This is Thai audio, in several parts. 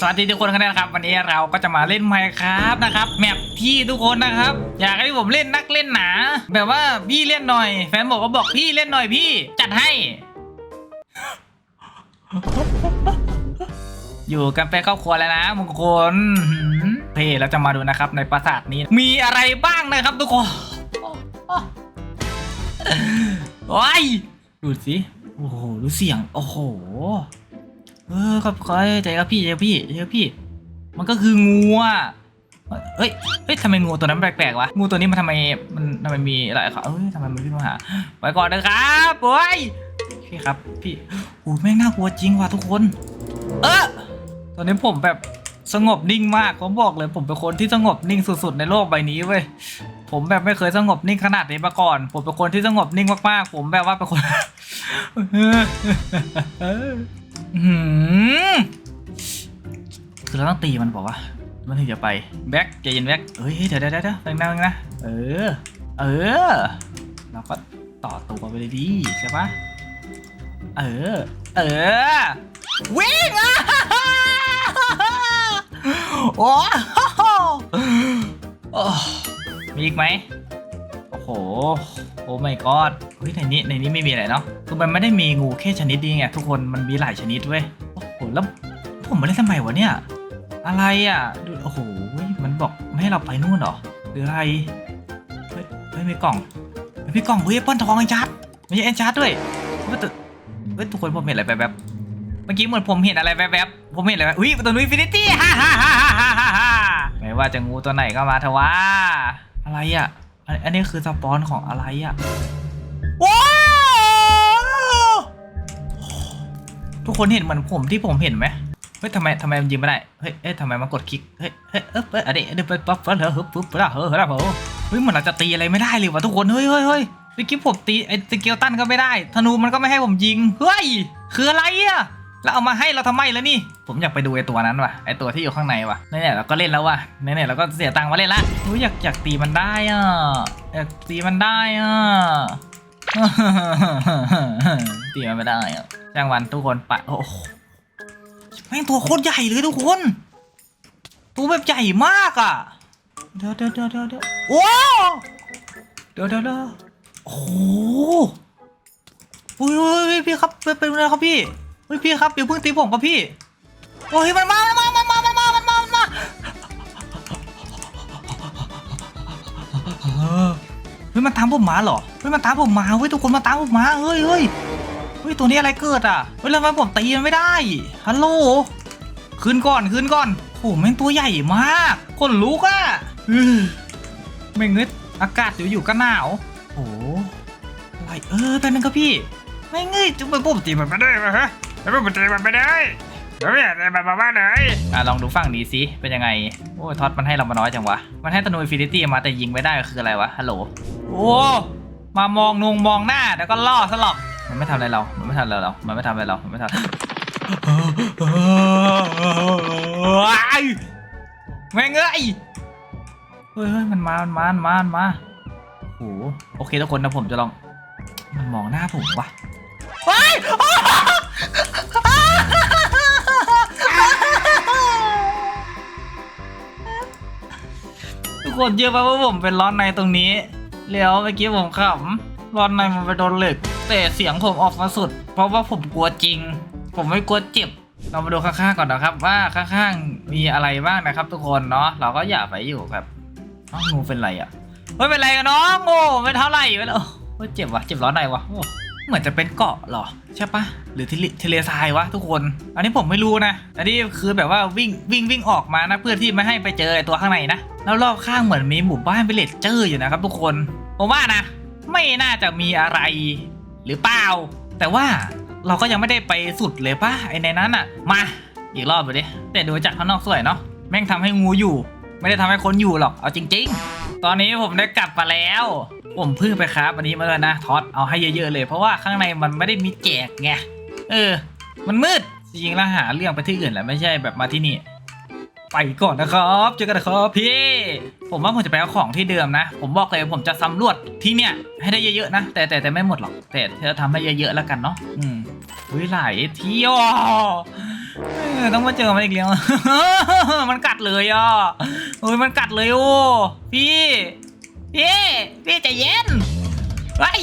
สวัสดีทุกคนกันนะครับ วันนี้เราก็จะมาเล่นไมค์ครับนะครับแมปที่ทุกคนนะครับ อยากให้ผมเล่นนักเล่นหนา แบบว่าพี่เล่นหน่อย แฟนบอกก็บอกพี่เล่นหน่อยพี่จัดให้ อยู่กันเป็นครอบครัวแล้วนะมงคลเพ่เราจะมาดูนะครับในปราสาทนี้ มีอะไรบ้างนะครับทุกคนโอ้ยดูสิโอ้โหดูเสียงโอ้โห เออครับคอยใจครับพี่ใจครับพี่ใจครับพี่ มันก็คืองูอะเฮ้ยเฮ้ยทำไมงูตัวนั้นแปลกๆวะ งูตัวนี้มันทำไม มันทำไมมีอะไรครับเอ้ยทำไมมันวิ่งมาหา ไปก่อนนะครับโอ้ยพี่ครับ พี่โอ้แม่งน่ากลัวจริงว่ะทุกคน เออตอนนี้ผมแบบสงบนิ่งมาก ผมบอกเลยผมเป็นคนที่สงบนิ่งสุดๆในโลกใบนี้เว้ย ผมแบบไม่เคยสงบนิ่งขนาดนี้มาก่อน ผมเป็นคนที่สงบนิ่งมากๆ ผมแบบว่าเป็นคน หือคือเราต้องตีมันบอกว่ามันถึงจะไปแบ็คใจเย็นแบ็คเฮ้ยเดี๋ยวเดี๋ยวเดี๋ยวแป๊บนึงนะเออ เออ เราก็ต่อตัวไปเลยดีใช่ปะเออ เออ วิ่งอะโอ้โหโอ้มีอีกไหมโอ้โห โอ้ไม่กอดเฮ้ยในนี้ในนี้ไม่มีอะไรเนาะคือมันไม่ได้มีงูแค่ชนิดนี้ไงทุกคนมันมีหลายชนิดเว้ยโอ้โหแล้วผมมาเล่นทำไมวะเนี่ย อะไรอะดูโอ้โหมันบอกไม่ให้เราไปนู่นหรอหรืออะไรเฮ้ยเฮ้ยมีกล่องมีกล่องเฮ้ยป้อนทองไอ้ชาร์ดไม่ใช่ไอ้ชาร์ดด้วยเฮ้ยต่เฮ้ยทุกคนผมเห็นอะไรแบบแบบเมื่อกี้เหมือนผมเห็นอะไรแบบแบบผมเห็นอะไรแบบอุ้ยประตูอินฟินิตี้ฮ่าฮ่าฮ่าฮ่าฮ่าฮ่าไม่ว่าจะงูตัวไหนก็มาเถอะวะอะไรอะ อันนี้คือสปอนของอะไรอะว้าวทุกคนเห็นเหมือนผมที่ผมเห็นไหมเฮ้ยทำไมทำไมมันยิงไม่ได้ เฮ้ยเอ๊ะทำไมมันกดคลิก เฮ้ยเฮ้ยเอ๊ะเอ๊ะอันนี้อันนี้ปั๊บปั๊บปั๊บเฮ้ยปุ๊บปุ๊บเฮ้ยเฮ้ยเฮ้ยเฮ้ยเหมือนเราจะตีอะไรไม่ได้เลยวะทุกคน เฮ้ยเฮ้ยเฮ้ยเมื่อกี้ผมตีไอ้สเกลตันก็ไม่ได้ ธนูมันก็ไม่ให้ผมยิง เฮ้ย คืออะไรอะ แล้วเอามาให้เราทำไมแล้วนี่ ผมอยากไปดูไอตัวนั้นว่ะไอตัวที่อยู่ข้างในว่ะเนี่ยเราก็เล่นแล้วว่ะเนี่ยเราก็เสียตังค์มาเล่นละอุ๊ยอยากอยากตีมันได้อะอยากตีมันได้อะตีมันไม่ได้อะจ้างวันทุกคนไปโอ้แม่งตัวโคตรใหญ่เลยทุกคนตัวแบบใหญ่มากอะเดี๋ยวเดี๋ยวเดี๋ยวเดี๋ยวเดี๋ยวโอ้เดี๋ยวเดี๋ยวเดี๋ยวโอ้โหอุ้ยอุ้ยอุ้ยพี่ครับเป็นเป็นอะไรครับพี่ เฮ้ยพี่ครับอย่าเพิ่งตีผมครับพี่โอ้ยมันมามันมามันมามันมามันมามันมาเฮ้ยมันตามผมมาเหรอเฮ้ยมันตามผมมาเฮ้ยทุกคนมาตามผมมาเฮ้ยเฮ้ยเฮ้ยตัวนี้อะไรเกิดอะเฮ้ยแล้วทำไมผมตีมันไม่ได้ฮัลโหลขึ้นก่อนขึ้นก่อนโอ้โหแม่งตัวใหญ่มากคนลุกอะอือแม่งเงยอากาศอยู่ๆก็หนาวโอ้โหอะไรเออแป๊บนึงครับพี่ไม่เงยจุ๊บไปปุ๊บตีมันไม่ได้ไหมฮะ แล้วปุ๊บตีมันไม่ได้เดี๋ยวเนี่ยแบบมาบ้านเลยอะลองดูฝั่งนี้สิเป็นยังไง โอ้ยท็อตมันให้เรามาน้อยจังวะ มันให้ธนูอินฟินิตี้มาแต่ยิงไม่ได้คืออะไรวะ ฮัลโหล โอ้ มามองนงมองหน้าแล้วก็ล่อซะหรอก มันไม่ทำอะไรเรา มันไม่ทำอะไรเรา มันไม่ทำอะไรเรา มันไม่ทำว้ายแม่งเอ้ยเฮ้ยเฮ้ยมันมา มันมา มันมา มันมา โอ้โห โอเคทุกคนนะผมจะลอง มันมองหน้าผมวะว้ย ทุกคนเชื่อป่ะว่าผมเป็นร้อนในตรงนี้ แล้วเมื่อกี้ผมขำร้อนในมันไปโดนเหล็ก แต่เสียงผมออกมาสุด เพราะว่าผมกลัวจริง ผมไม่กลัวเจ็บ เรามาดูข้างๆก่อนนะครับ ว่าข้างๆมีอะไรบ้างนะครับ ทุกคนเนาะเราก็อย่าไปอยู่แบบน้องงูเป็นไรอะไม่เป็นไรกันน้องโง่ไม่เท่าไหร่ไปแล้วโอ้ยเจ็บวะเจ็บร้อนในวะ เหมือนจะเป็นเกาะเหรอ ใช่ปะหรือทะเลทะเลทรายวะทุกคน อันนี้ผมไม่รู้นะ อันนี้คือแบบว่าวิ่งวิ่งวิ่งออกมานะ เพื่อที่ไม่ให้ไปเจอไอ้ตัวข้างในนะ แล้วรอบข้างเหมือนมีหมู่บ้านวิลเลจเจอร์อยู่นะครับทุกคน ผมว่านะ ไม่น่าจะมีอะไร หรือเปล่า แต่ว่าเราก็ยังไม่ได้ไปสุดเลยปะไอในนั้นอะมาอีกรอบไปดิแต่ดูจากข้างนอกสวยเนาะแม่งทำให้งูอยู่ ไม่ได้ทำให้คนอยู่หรอกเอาจริง ๆ ตอนนี้ผมได้กลับมาแล้ว ผมเพิ่งไปครับอันนี้มาเลยนะท็อตเอาให้เยอะๆเลย เพราะว่าข้างในมันไม่ได้มีแจกไงเออ มันมืดจริงๆแล้วหาเรื่องไปที่อื่นแหละไม่ใช่แบบมาที่นี่ไปก่อนนะครับเจอกันนะครับพี่ ผมว่าผมจะไปเอาของที่เดิมนะ ผมบอกเลยผมจะสำรวจที่เนี่ย ให้ได้เยอะๆนะ แต่แต่แต่ไม่หมดหรอก แต่จะทำให้เยอะๆแล้วกันเนาะอืมอุ้ยหลายเที่ยวเออต้องมาเจอมันอีกแล้วมันกัดเลยอะเฮ้ยมันกัดเลยโอ้พี่ พี่พี่ใจเย็นไอ้ย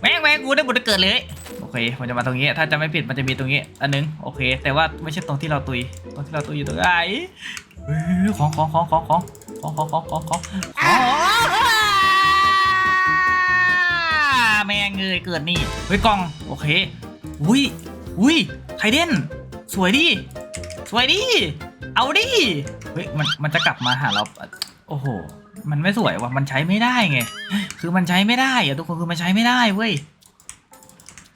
แม่งแม่งกูได้บุญเกิดเลย โอเคมันจะมาตรงนี้ ถ้าจะไม่ผิดมันจะมีตรงนี้ อันนึง โอเค แต่ว่าไม่ใช่ตรงที่เราตุย ตรงที่เราตุยอยู่ตรงไหนของของของของของของของของของของแม่งเงยเกิดนี่ เฮ้ยกล่อง โอเค อุ้ยอุ้ยไคเดนสวยดิ สวยดิ เอาดิ เฮ้ย มัน มันจะกลับมาหาเรา โอ้โห มันไม่สวยว่ะ มันใช้ไม่ได้ไง คือมันใช้ไม่ได้อะทุกคนคือมันใช้ไม่ได้เว้ย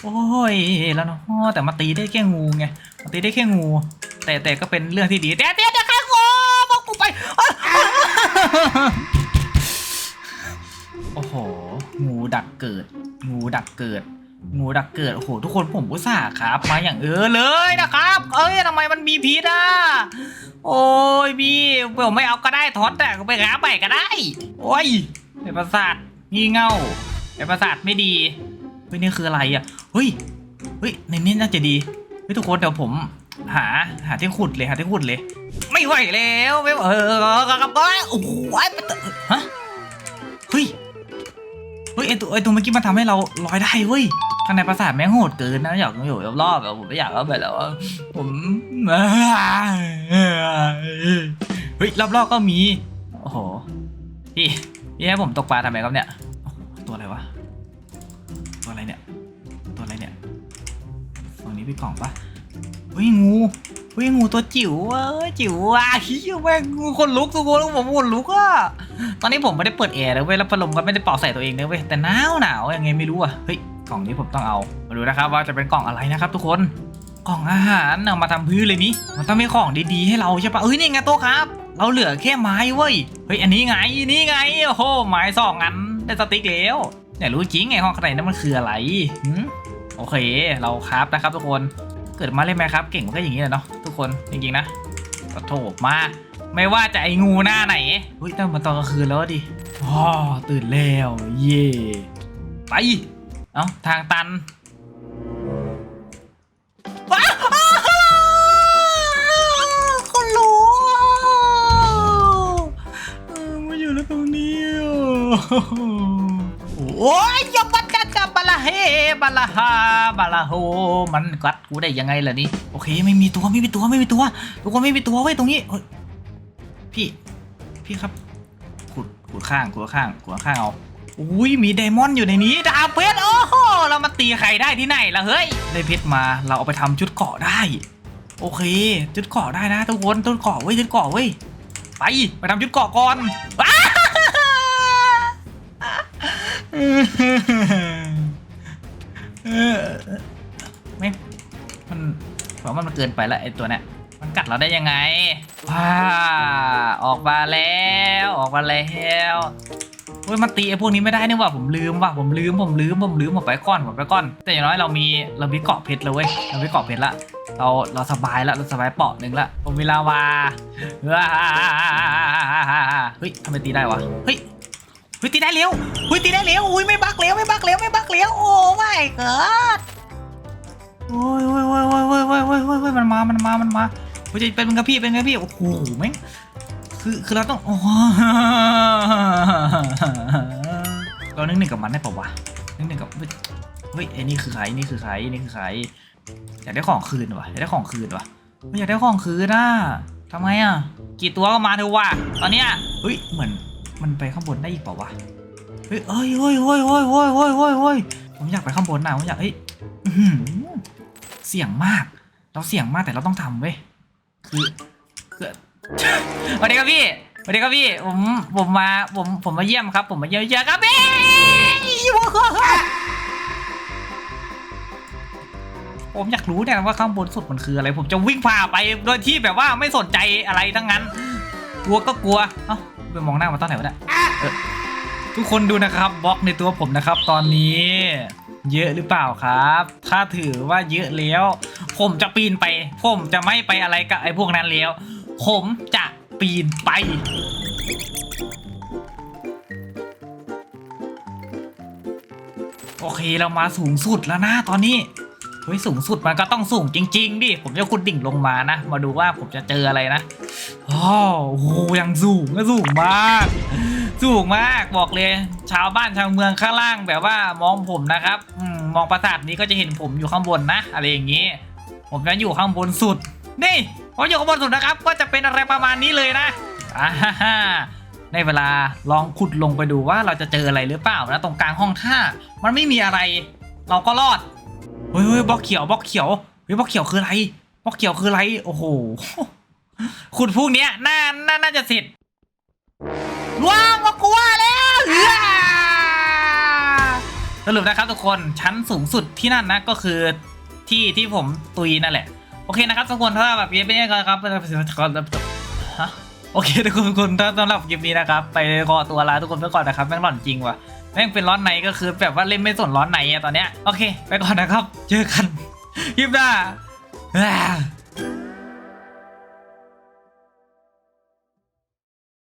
โอ้ยแล้วเนาะแต่มาตีได้แค่งูไง มาตีได้แค่งู แต่แต่ก็เป็นเรื่องที่ดีแต่แต่แต่ข้างูบอกกูไป โอ้โห งูดักเกิด งูดักเกิด งูดักเกิด โอ้โห ทุกคนผมอุตส่าห์ครับ มาอย่างเออเลยนะครับ เอ้ยทำไมมันมีพิษอะ โอ้ยพี่ผมไม่เอาก็ได้ทอดแต่ไปหาใหม่ก็ได้ โอ้ยไอ้ประสาทงี่เง่าไอ้ประสาทไม่ดีเฮ้ยนี่คืออะไรอะเฮ้ยเฮ้ยในนี้น่าจะดีเฮ้ยทุกคนเดี๋ยวผมหาหาที่ขุดเลยหาที่ขุดเลย ไม่ไหวแล้วไม่ไหวเออกับก้อยโอ้โหไอ้ปะตูฮะเฮ้ยเฮ้ยไอตัวไอตัวเมื่อกี้มันทำให้เราลอยได้เว้ย ข้างในปราสาทแม่งโหดเกินนะอยากอยู่รอบๆแบบผมไม่อยากเข้าไปแล้วอะผมเฮ้ยรอบๆก็มีโอ้โหพี่พี่ให้ผมตกปลาทำไมครับเนี่ยตัวอะไรวะตัวอะไรเนี่ยตัวอะไรเนี่ยฝั่งนี้พี่กล่องปะเฮ้ยงูเฮ้ยงูตัวจิ๋วเว้ยจิ๋วอะฮิวแม่งงูคนลุกตัวคนผมคนลุกอะตอนนี้ผมไม่ได้เปิดแอร์เลยเว้ยแล้วพัดลมก็ไม่ได้เป่าใส่ตัวเองเลยเว้ยแต่หนาวหนาวยังไงไม่รู้อะเฮ้ย กล่องนี้ผมต้องเอา มาดูนะครับว่าจะเป็นกล่องอะไรนะครับ ทุกคน กล่องอาหารเอามาทำพื้นเลยนี่มันต้องมีของดีๆให้เราใช่ปะเอ้ยนี่ไงโต๊ะครับ เราเหลือแค่ไม้เว้ย เฮ้ยอันนี้ไงนี่ไง โอ้โหไม้สองอันได้สติ๊กแล้วเนี่ยรู้จริงไงห้องข้างในนั้นมันคืออะไรหืมโอเค เราครับนะครับ ทุกคน เกิดมาเล่นไหมครับ เก่งมันก็อย่างนี้แหละเนาะทุกคนจริงๆนะก็โถบมาไม่ว่าจะไอ้งูหน้าไหนเฮ้ยแต่มันตอนกลางคืนแล้วดิอ๋อตื่นแล้ว เย่ไป เอ้าทางตันว้าวคนรู้เออมาอยู่แล้วตรงนี้อะโอ้ยยมบัดกัดกับบาลาเฮบาลาฮาบาลาโฮมันกัดกูได้ยังไงล่ะนี่โอเคไม่มีตัวไม่มีตัวไม่มีตัวทุกคนไม่มีตัวไว้ยตรงนี้เฮ้ยพี่ พี่ครับขุดขุดข้างขุดข้างขุดข้างเอา อุ้ยมีไดมอนด์อยู่ในนี้ดาบเพชรโอ้โหเรามาตีใครได้ที่ไหนล่ะเฮ้ยได้เพชรมาเราเอาไปทำชุดเกาะได้ โอเค ชุดเกาะได้นะทุกคนชุดเกาะเว้ยชุดเกาะเว้ยไปไปทำชุดเกาะก่อนว้าไม่มันผมว่ามันเกินไปละไอตัวเนี้ยมันกัดเราได้ยังไงว้าออกมาแล้วออกมาแล้ว เว้ยมันตีไอ้พวกนี้ไม่ได้เนี่ยว่ะผมลืมว่ะผมลืมผมลืมผมลืมผมไปก้อนผมไปก้อน แต่อย่างน้อยเรามีเรามีเกาะเพชรแล้วเว้ยเรามีเกาะเพชรละเราเราสบายละเราสบายเปาะหนึ่งละผมมีลาวาเฮ้ยทำไมตีได้วะเฮ้ยเฮ้ยตีได้เร็วเฮ้ยตีได้เร็วอุ้ยไม่บักเร็วไม่บักเร็วไม่บักเร็วโอ้ไม่เกิดโอ้ยโอ้ยโอ้ยโอ้ยโอ้ยโอ้ยโอ้ยมันมามันมามันมาเฮ้ยเป็นไงพี่เป็นไงพี่โอ้โหแม่ง คือคือเราต้องอ้โหเรานึกหนึ่งกับมันได้ป่าวะนึกหนึ่งกับเฮ้ยเฮ้ยไอ้นี่คือใครนี่คือใครนี่คือใครอยากได้ของคืนวะอยากได้ของคืนวะไม่อยากได้ของคืนนะทำไมอะ กี่ตัวก็มาเถอะวะตอนเนี้ยเฮ้ยเหมือนมันไปข้างบนได้อีกเปล่าวะเฮ้ยเฮ้ยเฮ้ยเฮ้ยเฮ้ยเฮ้ยเฮ้ยเฮ้ยเฮ้ยผมอยากไปข้างบนนะผมอยากเฮ้ยเสี่ยงมาก เราเสี่ยงมากแต่เราต้องทำเว้ยคือคือ สวัสดีครับพี่สวัสดีครับพี่ผมผมมาผมผมมาเยี่ยมครับ ผมมาเยี่ยมเยี่ยมครับพี่ผมอยากรู้เนี่ยว่าข้างบนสุดมันคืออะไร ผมจะวิ่งผ่าไปโดยที่แบบว่าไม่สนใจอะไรทั้งนั้น กลัวก็กลัวเอ้าไปมองหน้ามาตอนไหนวะเนี่ยทุกคนดูนะครับบล็อกในตัวผมนะครับ ตอนนี้ เยอะหรือเปล่าครับ ถ้าถือว่าเยอะแล้ว ผมจะปีนไป ผมจะไม่ไปอะไรกับไอ้พวกนั้นแล้ว ผมจะปีนไป โอเคเรามาสูงสุดแล้วนะตอนนี้เฮ้ยสูงสุดมันก็ต้องสูงจริง ๆ ดิ ผมจะขุดดิ่งลงมานะ มาดูว่าผมจะเจออะไรนะอ้าวโอ้โหยังสูงก็สูงมาก สูงมากบอกเลย ชาวบ้านชาวเมืองข้างล่างแบบว่ามองผมนะครับอมมองปราสาทนี้ก็จะเห็นผมอยู่ข้างบนนะ อะไรอย่างนี้ ผมจะอยู่ข้างบนสุด นี่ ผมอยู่ข้างบนสุดนะครับ ก็จะเป็นอะไรประมาณนี้เลยนะอ่าฮ่าฮ่าในเวลาลองขุดลงไปดูว่าเราจะเจออะไรหรือเปล่านะตรงกลางห้องท่ามันไม่มีอะไรเราก็รอดเฮ้ยเฮ้ยบล็อกเขียวบล็อกเขียวเฮ้ยบล็อกเขียวคืออะไรบล็อกเขียวคืออะไรโอ้โหขุดพวกเนี้ยน่าน่าน่าจะเสร็จว้าวก็กลัวแล้วสรุปนะครับทุกคนชั้นสูงสุดที่นั่นนะก็คือที่ที่ผมตุยนั่นแหละ โอเคนะครับทุกคนถ้าแบบนี้เป็นยังไงครับฮะโอเคทุกคนทุกคนถ้าสำหรับคลิปนี้นะครับ ไปขอตัวลาทุกคนไปก่อนนะครับแม่งหล่อนจริงว่ะแม่งเป็นร้อนไหนก็คือแบบว่าเล่นไม่สนร้อนไหนอะตอนเนี้ยโอเค ไปก่อนนะครับ เจอกันคลิปหน้า